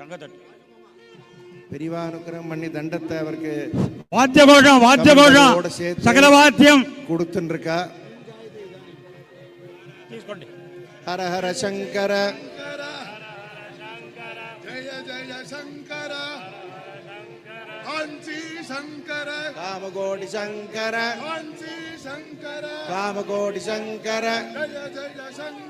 தங்கத்தட்டு. பெரிவா அனுக்கிரகம் பண்ணி தண்டத்தை அவருக்கு வாத்திய கோஷம் வாத்திய கோஷம் சகல வாத்தியம் கொடுத்துருக்கா ஹர ஹர சங்கர. ஜய ஜய சங்கர. காஞ்சி சங்கர. காமகோடி சங்கர. காஞ்சி சங்கர. காமகோடி சங்கர. ஜய ஜய சங்கர.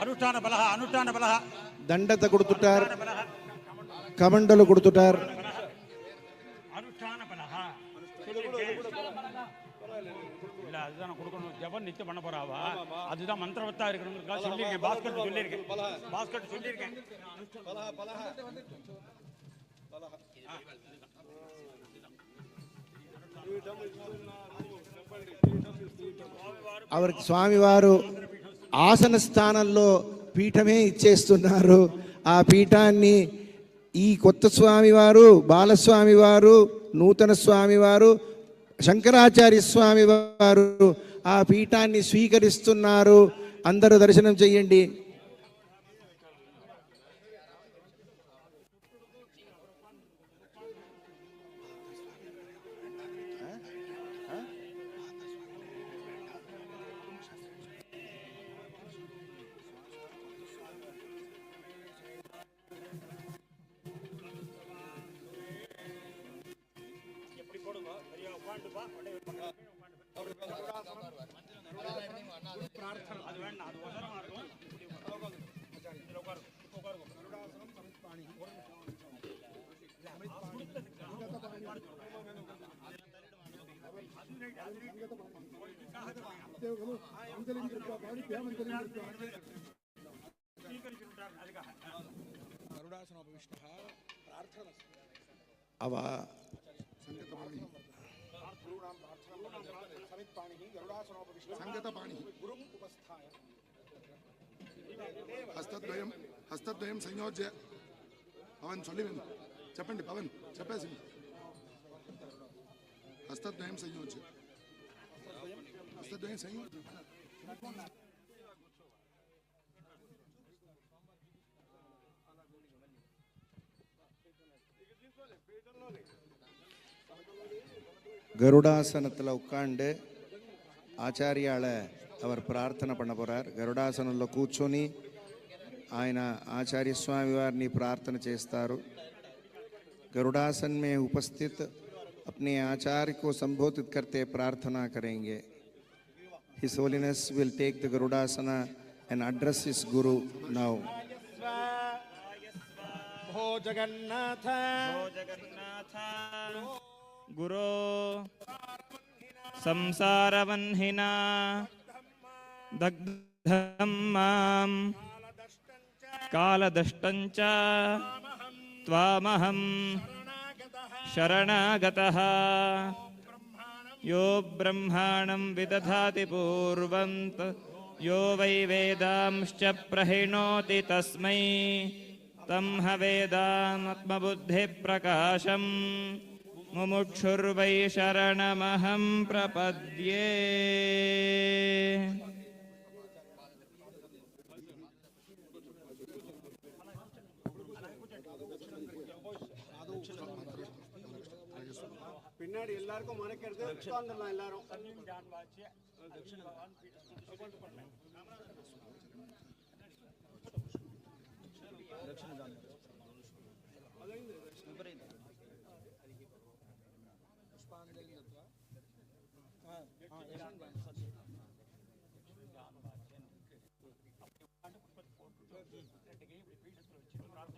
அனுஷ்டான பலகா அனுஷ்டான பலகா. தண்டத்தை கொடுத்துட்டார். கமண்டலு கொடுத்துட்டார். அனுஷ்டான பலகா. இல்ல அதுதான் கொடுக்கணும். ஜபம் நித்திய பண்ண அதுதான் மந்திரவத்தா இருக்கணும் சொல்லியிருக்கேன். பாஸ்கர் சொல்லியிருக்கேன். சொல்லியிருக்கேன். அவருக்கு சுவாமிவாரு ఆసన స్థానంలో పీఠమే ఇచ్చేస్తున్నారు. ఆ పీఠాన్ని ఈ కొత్త స్వామివారు బాలస్వామివారు నూతన స్వామివారు శంకరాచార్య స్వామి వారు ఆ పీఠాన్ని స్వీకరిస్తున్నారు. అందరూ దర్శనం చెయ్యండి. అవ హస్తద్వయం హస్తద్వయం సంయోజ్య. పవన్ చొల్లివెను చెప్పండి పవన్ చెప్పేసి હસ્તદ્વયમ સંયોગ છે હસ્તદ્વયમ સંયોગ கருடாசனத்தில் உட்காண்டு ஆச்சாரியால் அவர் பிரார்த்தனை பண்ண పోరారు గరుడాసనంలో కూర్చొని ఆయన ఆచార్య స్వామి వారిని ప్రార్థన చేస్తారు గరుడాసన్ మే ఉపస్థిత్ अपने आचार्य को संबोधित करते प्रार्थना करेंगे His Holiness will take the Garudasana and address his Guru now. गुरो संसारवह्निना दग्धं माँ कालदष्टं च त्वामहं शरणागतः। यो ब्रह्माणं विदधाति पूर्वं त- यो वै वेदांश्च प्रहिणोति तस्मै। तं ह वेदामात्मबुद्धिप्रकाशं मुमुक्षुर्वै शरणमहं प्रपद्ये எல்லாருக்கும் மறக்கிறது உட்கார்ந்துடலாம் எல்லாரும் पुष्पांजलि दत्वा हाँ हाँ ईशान बांध सच्चे ईशान बांध चेन अपने वाले पुष्प पोट रेट के ये पीठ तो चित्र प्राप्त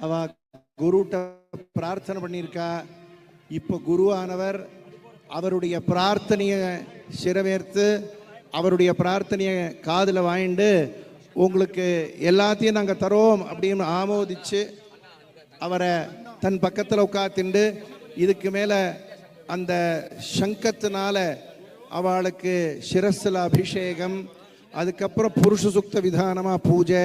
அவ குருட்ட பிரார்த்தனை பண்ணியிருக்கா. இப்போ குருவானவர் அவருடைய பிரார்த்தனையை சிறவேர்த்து அவருடைய பிரார்த்தனையை காதில் வாங்கிட்டு உங்களுக்கு எல்லாத்தையும் நாங்கள் தரோம் அப்படின்னு ஆமோதிச்சு அவரை தன் பக்கத்தில் உட்காத்திண்டு இதுக்கு மேலே அந்த சங்கத்தினால அவளுக்கு சிரஸில் அபிஷேகம் அதுக்கப்புறம் புருஷ சுக்த விதானமாக பூஜை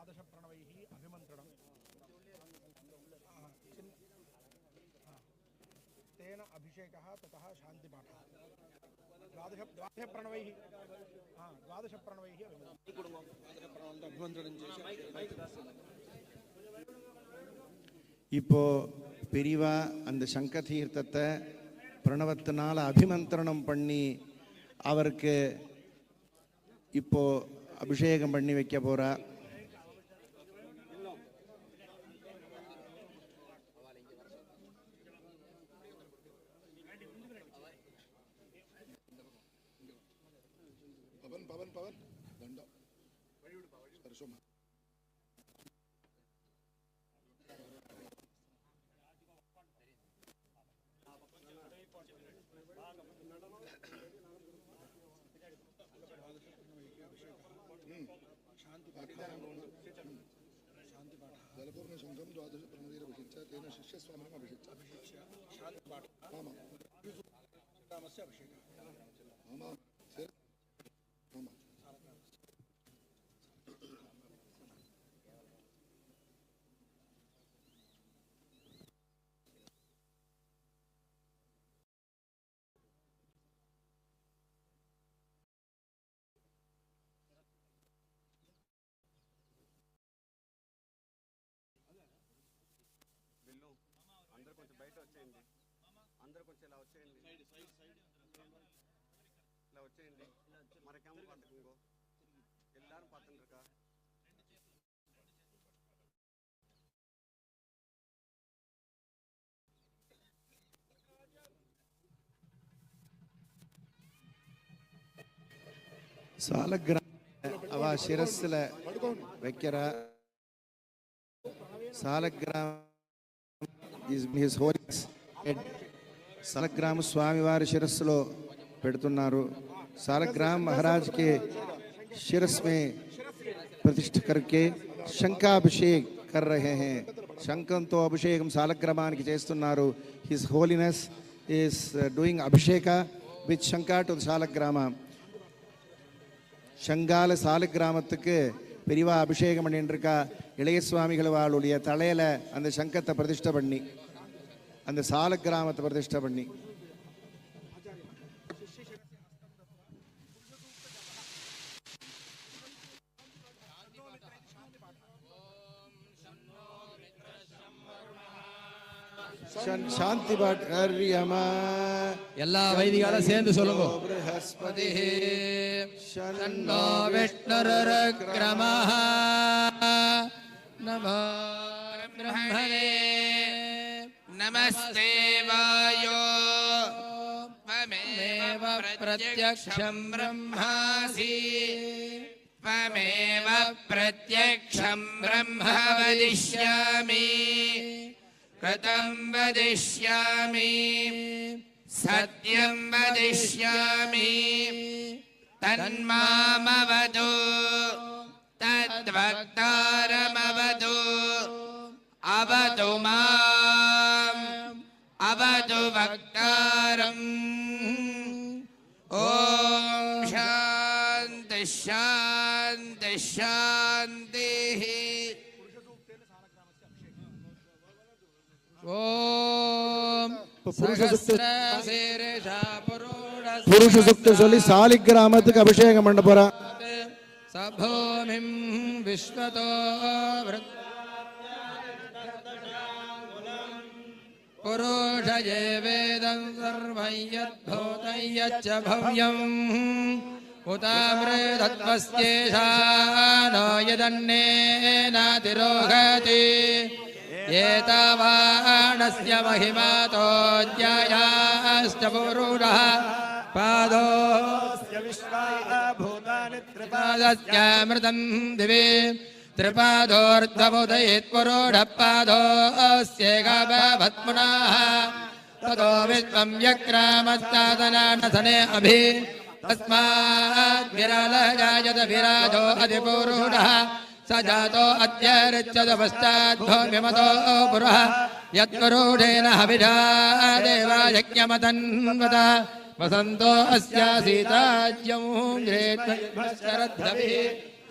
द्वादश प्रण- आचार्य द्वादश प्रणवैः अभिमन्त्रणम् आ, चिन्- आ, तेन अभिषेकः ततः शान्तिपाठः द्वादश द्वादश प्रणवैः हा द्वादश प्रणवैः अभिमन्त्रणं இப்போ பெரியவா அந்த சங்க தீர்த்தத்தை பிரணவத்தினால அபிமந்திரணம் பண்ணி அவருக்கு இப்போ அபிஷேகம் பண்ணி வைக்க போறா जलपूर्ण शंखम द्वादश प्रणवीरभिषिच्य तेन शिष्यस्वामिनम् अभिषिच्य आमां रामस्य अभिषेकः आमां सर आमां అందరూ కొంచెం ఇలా వచ్చేయండి ఇలా వచ్చేయండి మరకేమో பார்த்துக்குங்கோ எல்லாரும் பார்த்துட்டு இருக்கா சாலக்கிராம அவ சிரஸ்ல வைக்கிறா సాలగ్రామ హిస్ హోలీస్ హెడ్ సాలగ్రామ స్వామివారి శిరస్సులో పెడుతున్నారు సాలగ్రామ్ మహారాజ్ के शिरस में प्रतिष्ठ करके శంఖాభిషేక్ कर रहे हैं శంఖంతో అభిషేకం సాలగ్రామానికి చేస్తున్నారు his holiness is doing abhisheka with shankha to saligrama சங்கால சால கிராமத்துக்கு பெரியவா அபிஷேகம் பண்ணிட்டு இருக்கா இளைய சுவாமிகள் அவளுடைய தலையில அந்த சங்கத்தை பிரதிஷ்டை பண்ணி அந்த சால கிராமத்தை பிரதிஷ்ட பண்ணி. சாந்தி பாட் ஹரியமா எல்லா வைதிகாலும் சேர்ந்து சொல்லுங்க. பிரகஸ்பதி சன்னோ விஷ்ணுர கிரம நம பிரம்மணே नमस्ते वायो। त्वमेव प्रत्यक्षं ब्रह्मासि। त्वमेव प्रत्यक्षं ब्रह्म वदिष्यामि कृतं वदिष्यामि। सत्यं वदिष्यामि। तन्मामवदो। तद्वक्तारमवदो। अवतु मा अवतु वक्तारम् ॐ शान्ति शान्ति शान्तिः ஓம் புருஷ சுக்த சகஸ்ரசீரிஷா புருடஸ்ய புருஷ சுக்த சொல்லி சாலிக்கிராமத்துக்கு அபிஷேகம் பண்ண போறா சபூமிம் விஸ்வதோ விருத் पुरुषये वेदं सर्वं यद्भूतं यच्च भव्यम् उतामृतत्वस्येषा नो यदन्नेनातिरोहति एतावाणस्य महिमातो ज्यायाश्च पुरुषः पादोऽस्य विश्वाभूतानि दिवे त्रिपादोर्ध्वमुदयेत्पुरोढपादोऽस्येकभवत्पुनः ततो विश्वं व्यक्रामस्तादनानसने अभि तस्माद्विरलजायत विराजो अधिपुरुषः स जातो अद्य ऋच्छद पश्चाद्धो विमतो पुरः यत्पुरुषेण हविषा देवा यज्ञमतन्वत वसन्तो अस्यासीताज्यं शरद्धभिः तेन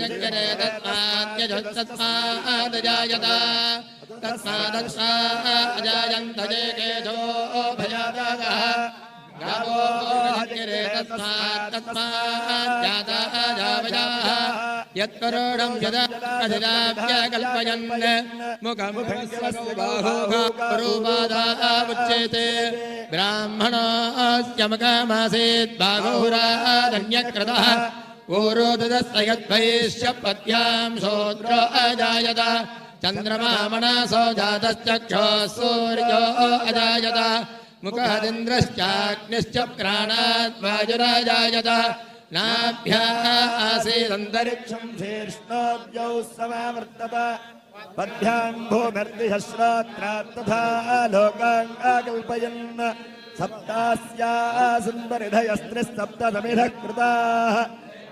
यजञ्जने तस्माद्यजुस्तस्मादजायत तस्मादक्षा अजायन्तजे केशो भजातः गावो हतिरे तस्मात् तस्माद्यातः जावजाः यत्करोडं मुखं बाहुरूपादावुच्येते ब्राह्मणोऽस्य मुखमासीत् ऊरोदस्तयद्भयेश्च पत्यां शोद्रो अजायत। चन्द्रमा मनसो जातश्चक्षो सूर्यो अजायत। मुखदिन्द्रश्चाग्निश्च प्राणात् वायुराजायत। नाभ्याः आसीदन्तरिक्षम् शीर्ष्णोऽब्जौ समावर्तत। पद्भ्याम् लोकाङ्गाकल्पयन्। सप्तास्याः सुन्दरिधयस्त्रिः कृताः।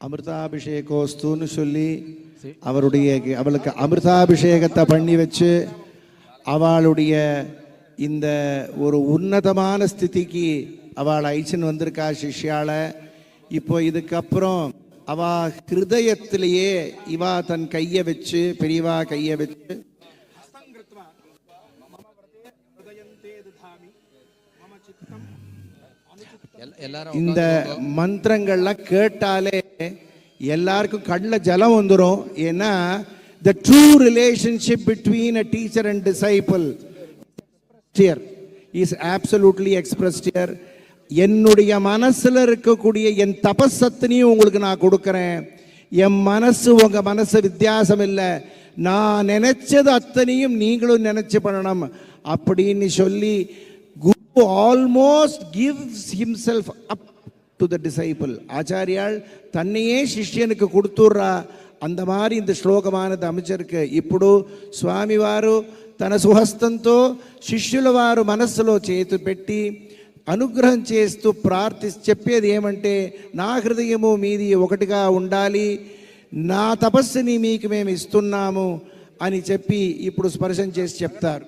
அமிர்தாபிஷேகோஸ்துன்னு சொல்லி அவருடைய அவளுக்கு அமிர்தாபிஷேகத்தை பண்ணி வச்சு அவளுடைய இந்த ஒரு உன்னதமான ஸ்திதிக்கு அவள் ஐச்சன் வந்திருக்கா சிஷ்யால. இப்போ இதுக்கப்புறம் அவ ஹிருதயத்திலேயே இவா தன் கையை வச்சு பெரியவா கையை வச்சு இந்த மந்திரங்கள்லாம் கேட்டாலே எல்லாருக்கும் கண்ணில் ஜலம் வந்துடும் ஏன்னா the true relationship between a teacher and disciple here is absolutely expressed here. என்னுடைய மனசுல இருக்கக்கூடிய என் தபசத்தினையும் உங்களுக்கு நான் கொடுக்கறேன். என் மனசு உங்க மனசு வித்தியாசம் இல்லை. நான் நினைச்சது அத்தனையும் நீங்களும் நினைச்சு பண்ணணும் அப்படின்னு சொல்லி almost gives himself up to the disciple ஆச்சாரியால் தன்னையே శిష్యునికి கொடுத்துடுறா அந்த மாதிரி இந்த శ్లోకమానది அமைச்சிருக்கு ఇప్పుడు స్వామివారు తన సుహస్తంతో శిష్యుల వారు మనస్సులో చేతు పెట్టి అనుగ్రహం చేస్తూ ప్రార్థి చెప్పేది ఏమంటే నా హృదయము మీది ఒకటిగా ఉండాలి నా తపస్సుని మీకు మేము ఇస్తున్నాము అని చెప్పి ఇప్పుడు స్పర్శం చేసి చెప్తారు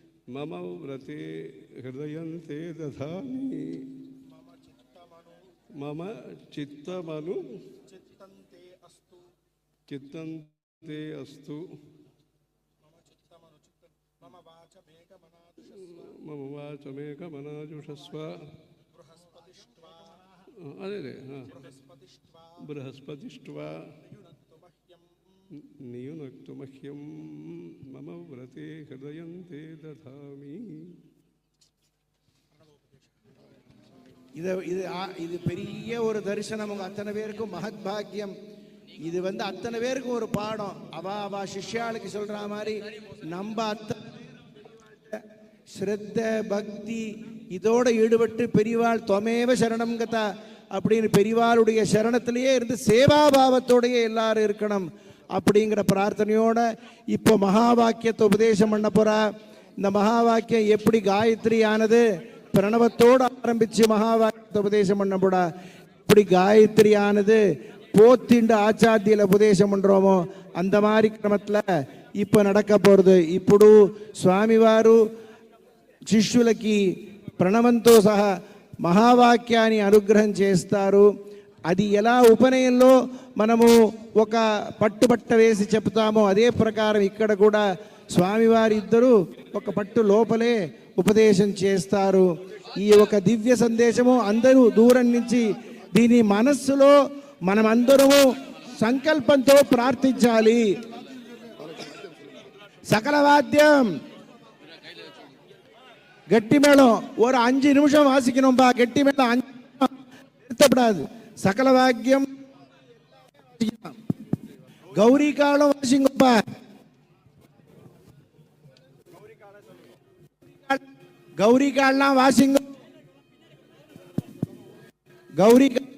मम व्रते हृदय ते दधा मम चित्तमनु चित्तन्ते अस्तु। मम वाच वाचमेकमनाजुषस्व। अरे रे हाँ। बृहस्पतिष्ट्वा नियुनक्तु मह्यं मम व्रते हृदयं ते दधामि இது இது ஆ- இது பெரிய ஒரு தரிசனம் உங்க அத்தனை பேருக்கும் மகத் பாக்கியம் இது வந்து அத்தனை பேருக்கும் ஒரு பாடம் அவ அவ சிஷ்யாளுக்கு சொல்ற மாதிரி நம்ம அத்தனை ஸ்ரத்த பக்தி இதோட ஈடுபட்டு பெரியவாள் தொமேவ சரணம் கதா அப்படின்னு பெரியவாளுடைய சரணத்திலேயே இருந்து சேவாபாவத்தோடயே எல்லாரும் இருக்கணும் அப்படிங்கிற பிரார்த்தனையோடு இப்போ மகா வாக்கியத்தை உபதேசம் பண்ண போற. இந்த மகா வாக்கியம் எப்படி காயத்ரி ஆனது பிரணவத்தோடு ஆரம்பிச்சு மகா வாக்கியத்தை உபதேசம் பண்ண போடா எப்படி காயத்ரி ஆனது போத்திண்டு ஆச்சாத்தியில் உபதேசம் பண்ணுறோமோ அந்த மாதிரி கிரமத்தில் இப்போ நடக்க போகிறது ఇప్పుడు స్వామివారు శిష్యులకి ప్రణవంతో సహా మహావాక్యాన్ని అనుగ్రహం చేస్తారు అది ఎలా ఉపనయంలో మనము ఒక పట్టుబట్ట వేసి చెప్తామో అదే ప్రకారం ఇక్కడ కూడా స్వామివారి ఇద్దరు ఒక పట్టు లోపలే ఉపదేశం చేస్తారు ఈ ఒక దివ్య సందేశము అందరూ దూరం నుంచి దీని మనస్సులో మనమందరము సంకల్పంతో ప్రార్థించాలి சகல வாத்தியம் கெட்டி மேளம் ஒரு அஞ்சு நிமிஷம் வாசிக்கணும்பா கெட்டி மேளம் அஞ்சு நிமிஷம் நிறுத்தப்படாது சகல வாக்கியம் கௌரி காலம் வாசிங்கப்பா. கௌரி கால்லாம் வாசிங்க. கௌரி கா-